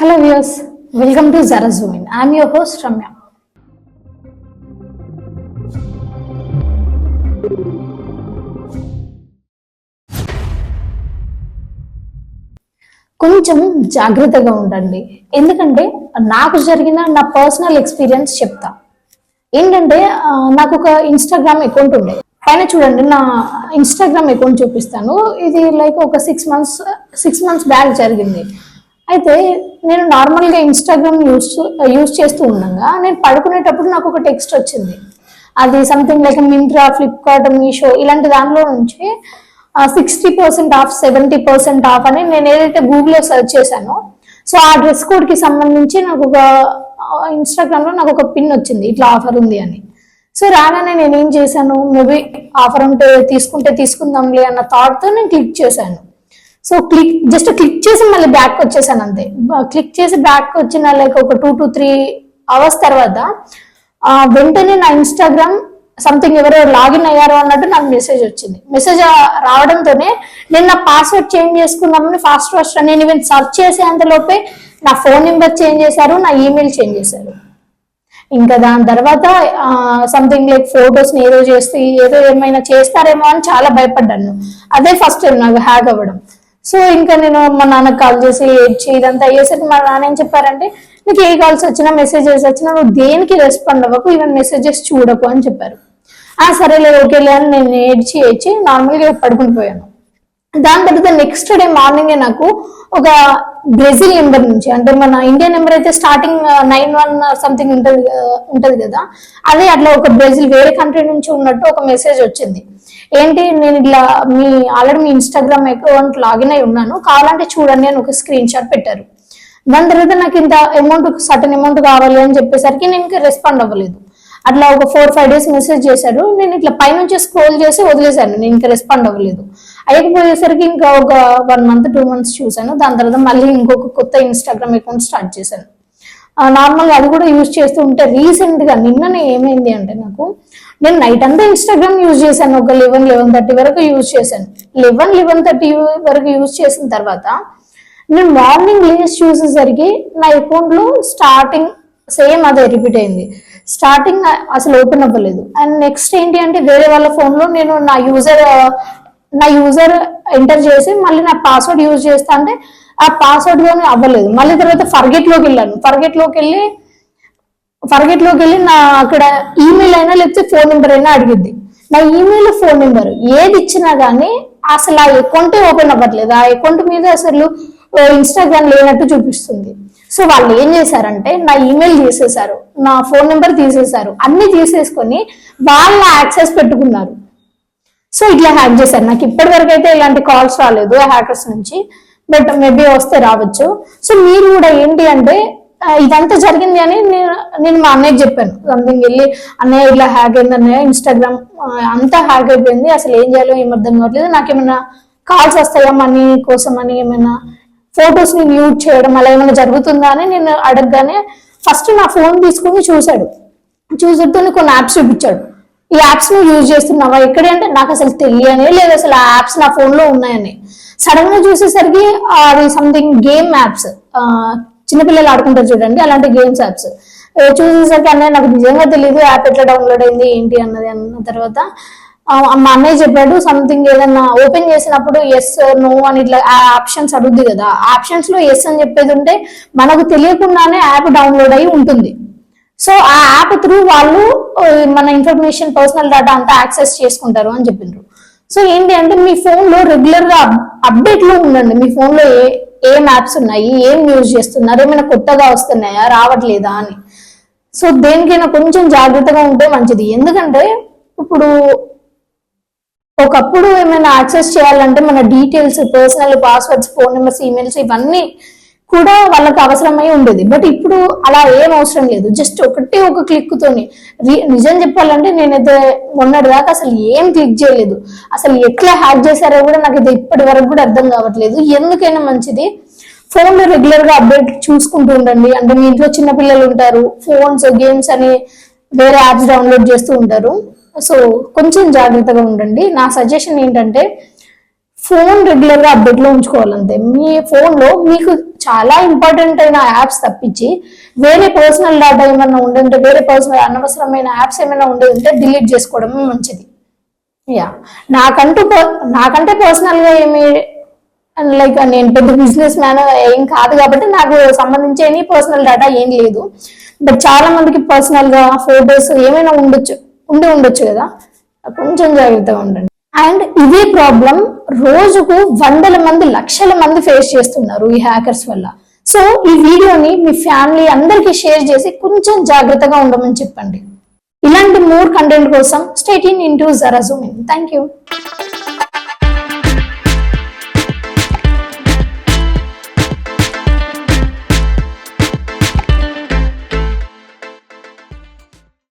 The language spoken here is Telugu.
Hello views welcome to Zara Zoom In. I'm your Ramya కొంచెం జాగ్రత్తగా ఉండండి. ఎందుకంటే నాకు జరిగిన నా పర్సనల్ ఎక్స్పీరియన్స్ చెప్తా. ఏంటంటే నాకు ఒక ఇన్స్టాగ్రామ్ అకౌంట్ ఉండే. పైన చూడండి నా ఇన్స్టాగ్రామ్ అకౌంట్ చూపిస్తాను. ఇది లైక్ ఒక six months six months back జరిగింది. అయితే నేను నార్మల్గా ఇన్స్టాగ్రామ్ యూస్ యూస్ చేస్తూ ఉండగా నేను పడుకునేటప్పుడు నాకు ఒక టెక్స్ట్ వచ్చింది. అది సంథింగ్ లైక్ మింత్రా ఫ్లిప్కార్ట్ మీషో ఇలాంటి దాంట్లో నుంచి sixty percent off seventy percent off అని నేను ఏదైతే గూగుల్లో సెర్చ్ చేశానో సో ఆ డ్రెస్ కోడ్కి సంబంధించి నాకు ఒక ఇన్స్టాగ్రామ్లో నాకు ఒక పిన్ వచ్చింది. ఇట్లా ఆఫర్ ఉంది అని. సో రాగానే నేను ఏం చేశాను? మేబీ ఆఫర్ ఉంటే తీసుకుంటే తీసుకుందాంలే అన్న థాట్తో నేను క్లిక్ చేశాను. సో క్లిక్ జస్ట్ క్లిక్ చేసి మళ్ళీ బ్యాక్ వచ్చేసాను అంతే. క్లిక్ చేసి బ్యాక్ వచ్చిన లైక్ ఒక టూ టు త్రీ అవర్స్ తర్వాత వెంటనే నా ఇన్స్టాగ్రామ్ సంథింగ్ ఎవరో లాగిన్ అయ్యారు అన్నట్టు నాకు మెసేజ్ వచ్చింది. మెసేజ్ రావడంతోనే నేను నా పాస్వర్డ్ చేంజ్ చేసుకుందామని ఫాస్ట్ ఫాస్ట్ నేను ఈవెన్ సర్చ్ చేసేంతలోపే నా ఫోన్ నెంబర్ చేంజ్ చేశారు నా ఈమెయిల్ చేంజ్ చేశారు. ఇంకా దాని తర్వాత సంథింగ్ లైక్ ఫొటోస్ని ఏదో చేస్తే ఏదో ఏమైనా చేస్తారేమో అని చాలా భయపడ్డాను. అదే ఫస్ట్ టైం నాకు హ్యాక్ అవ్వడం. సో ఇంకా నేను మా నాన్నకు కాల్ చేసి ఏడ్చి ఇదంతా అయ్యేసరికి మా నాన్న ఏం చెప్పారంటే నీకు ఏ కాల్స్ వచ్చినా మెసేజెస్ వచ్చినా నువ్వు దేనికి రెస్పాండ్ అవ్వకు ఈవెన్ మెసేజెస్ చూడకు అని చెప్పారు. ఆ సరేలే ఓకేలే అని నేను ఏడ్చి ఏడ్చి నార్మల్గా పడుకుని పోయాను. దాని తర్వాత నెక్స్ట్ డే మార్నింగే నాకు ఒక బ్రెజిల్ నెంబర్ నుంచి అంటే మన ఇండియా నెంబర్ అయితే స్టార్టింగ్ నైన్ వన్ సంథింగ్ ఉంటది ఉంటుంది ఉంటది కదా. అదే అట్లా ఒక బ్రెజిల్ వేరే కంట్రీ నుంచి ఉన్నట్టు ఒక మెసేజ్ వచ్చింది. ఏంటి నేను ఇట్లా మీ ఆల్రెడీ మీ ఇన్స్టాగ్రామ్ అకౌంట్ లాగిన్ అయి ఉన్నాను కావాలంటే చూడండి అని ఒక స్క్రీన్ షాట్ పెట్టారు. దాని తర్వాత నాకు ఇంత అమౌంట్ సటన్ అమౌంట్ కావాలి అని చెప్పేసరికి నేను ఇంకా రెస్పాండ్ అవ్వలేదు. అట్లా ఒక ఫోర్ ఫైవ్ డేస్ మెసేజ్ చేశారు నేను ఇట్లా పైనుంచి స్క్రోల్ చేసి వదిలేశాను. నేను ఇంకా రెస్పాండ్ అవ్వలేదు. అయ్యకపోయేసరికి ఇంకా ఒక వన్ మంత్ టూ మంత్స్ చూశాను. దాని తర్వాత మళ్ళీ ఇంకొక కొత్త ఇన్స్టాగ్రామ్ అకౌంట్ స్టార్ట్ చేశాను. నార్మల్గా అది కూడా యూజ్ చేస్తూ ఉంటే రీసెంట్గా నిన్ననే ఏమైంది అంటే నాకు నేను నైట్ అంతా ఇన్స్టాగ్రామ్ యూజ్ చేశాను. ఒక లెవెన్ లెవెన్ థర్టీ వరకు యూజ్ చేశాను. లెవెన్ లెవెన్ థర్టీ వరకు యూజ్ చేసిన తర్వాత నేను మార్నింగ్ లేచి చూసేసరికి నా అకౌంట్లో స్టార్టింగ్ సేమ్ అదే రిపీట్ అయింది. స్టార్టింగ్ అసలు ఓపెన్ అవ్వలేదు. అండ్ నెక్స్ట్ ఏంటి అంటే వేరే వాళ్ళ ఫోన్లో నేను నా యూజర్ నా యూజర్ ఎంటర్ చేసి మళ్ళీ నా పాస్వర్డ్ యూజ్ చేస్తా అంటే ఆ పాస్వర్డ్ కానీ అవ్వలేదు. మళ్ళీ తర్వాత ఫర్గెట్లోకి వెళ్ళాను. ఫర్గెట్లోకి వెళ్ళి ఫర్గెట్లోకి వెళ్ళి నా అక్కడ ఈమెయిల్ అయినా లేకపోతే ఫోన్ నెంబర్ అయినా అడిగిద్ది నా ఈమెయిల్ ఫోన్ నెంబర్ ఏది ఇచ్చినా కానీ అసలు ఆ అకౌంట్ ఓపెన్ అవ్వట్లేదు. ఆ అకౌంట్ మీద అసలు ఇన్స్టాగ్రామ్ లేనట్టు చూపిస్తుంది. సో వాళ్ళు ఏం చేశారంటే నా ఈమెయిల్ తీసేశారు నా ఫోన్ నెంబర్ తీసేశారు అన్ని తీసేసుకొని వాళ్ళ యాక్సెస్ పెట్టుకున్నారు. సో ఇట్లా హ్యాక్ చేశారు. నాకు ఇప్పటి వరకు అయితే ఇలాంటి కాల్స్ రాలేదు హ్యాకర్స్ నుంచి బట్ మేబీ వస్తే రావచ్చు. సో మీరు కూడా ఏంటి అంటే ఇదంతా జరిగింది అని నేను నేను మా అన్నయ్యకి చెప్పాను. సంథింగ్ వెళ్ళి అన్నయ్య ఇలా హ్యాక్ అయింది అన్నయ్య ఇన్స్టాగ్రామ్ అంతా హ్యాక్ అయిపోయింది అసలు ఏం చేయాలో ఏం అర్థం కావట్లేదు నాకేమైనా కాల్స్ వస్తాయా మనీ కోసం అని ఏమైనా ఫొటోస్ని మ్యూట్ చేయడం అలా ఏమైనా జరుగుతుందా అని నేను అడగగానే ఫస్ట్ నా ఫోన్ తీసుకుని చూశాడు. చూసేతో కొన్ని యాప్స్ చూపించాడు. ఈ యాప్స్ను యూజ్ చేస్తున్నావా? ఎక్కడ అంటే నాకు అసలు తెలియని లేదు. అసలు ఆ యాప్స్ నా ఫోన్లో ఉన్నాయని. సడన్గా చూసేసరికి అది సంథింగ్ గేమ్ యాప్స్ చిన్నపిల్లలు ఆడుకుంటారు చూడండి అలాంటి గేమ్స్ యాప్స్ చూసేసరికి అన్నయ్య నాకు నిజంగా తెలియదు యాప్ ఎట్లా డౌన్లోడ్ అయింది ఏంటి అన్నది అన్న తర్వాత మా అన్నయ్య చెప్పాడు సంథింగ్ ఏదన్నా ఓపెన్ చేసినప్పుడు ఎస్ నో అని ఇట్లా ఆప్షన్స్ అడుగుద్ది కదా. ఆప్షన్స్లో ఎస్ అని చెప్పేది ఉంటే మనకు తెలియకుండానే యాప్ డౌన్లోడ్ అయి ఉంటుంది. సో ఆ యాప్ త్రూ వాళ్ళు మన ఇన్ఫర్మేషన్ పర్సనల్ డేటా అంతా యాక్సెస్ చేసుకుంటారు అని చెప్పిండ్రు సో ఏంటి అంటే మీ ఫోన్లో రెగ్యులర్గా అప్డేట్లో ఉండండి. మీ ఫోన్లో ఏ ఏం యాప్స్ ఉన్నాయి? ఏం యూజ్ చేస్తున్నారు? ఏమైనా కొత్తగా వస్తున్నాయా? రావట్లేదా అని. సో దేనికైనా కొంచెం జాగ్రత్తగా ఉంటే మంచిది. ఎందుకంటే ఇప్పుడు ఒకప్పుడు ఏమైనా యాక్సెస్ చేయాలంటే మన details personal passwords phone numbers emails ఇవన్నీ కూడా వాళ్ళకి అవసరమై ఉండేది. బట్ ఇప్పుడు అలా ఏం అవసరం లేదు. జస్ట్ ఒకటే ఒక క్లిక్ తోని రి- నిజం చెప్పాలంటే నేనైతే మొన్నటి దాకా అసలు ఏం క్లిక్ చేయలేదు. అసలు ఎట్లా హ్యాక్ చేశారో కూడా నాకు ఇది ఇప్పటి వరకు కూడా అర్థం కావట్లేదు. ఎందుకైనా మంచిది. ఫోన్ రెగ్యులర్గా అప్డేట్ చూసుకుంటూ ఉండండి. అంటే మీ ఇంట్లో చిన్న పిల్లలు ఉంటారు. ఫోన్స్ గేమ్స్ అని వేరే యాప్స్ డౌన్లోడ్ చేస్తూ ఉంటారు. సో కొంచెం జాగ్రత్తగా ఉండండి. నా సజెషన్ ఏంటంటే ఫోన్ రెగ్యులర్గా అప్డేట్లో ఉంచుకోవాలంతే. మీ ఫోన్లో మీకు చాలా ఇంపార్టెంట్ అయిన యాప్స్ తప్పించి వేరే పర్సనల్ డేటా ఏమైనా ఉండుంటే వేరే పర్సనల్ అనవసరమైన యాప్స్ ఏమైనా ఉండేది ఉంటే డిలీట్ చేసుకోవడమే మంచిది. యా నాకంటూ పర్- నాకంటే పర్సనల్గా ఏమి లైక్ నేను పెద్ద బిజినెస్ మ్యాన్ ఏం కాదు కాబట్టి నాకు సంబంధించి ఎనీ పర్సనల్ డేటా ఏం లేదు. బట్ చాలా మందికి పర్సనల్గా ఫోటోస్ ఏమైనా ఉండొచ్చు. ఉండి ఉండొచ్చు కదా. కొంచెం జాగ్రత్తగా ఉండండి. అండ్ ఇదే ప్రాబ్లం రోజుకు వందల మంది లక్షల మంది ఫేస్ చేస్తున్నారు ఈ హ్యాకర్స్ వల్ల. సో ఈ వీడియోని మీ ఫ్యామిలీ అందరికీ షేర్ చేసి కొంచెం జాగ్రత్తగా ఉండమని చెప్పండి. ఇలాంటి మోర్ కంటెంట్ కోసం స్టేట్ ఇన్ ఇంటూ జరాజూమిన్ థ్యాంక్ యూ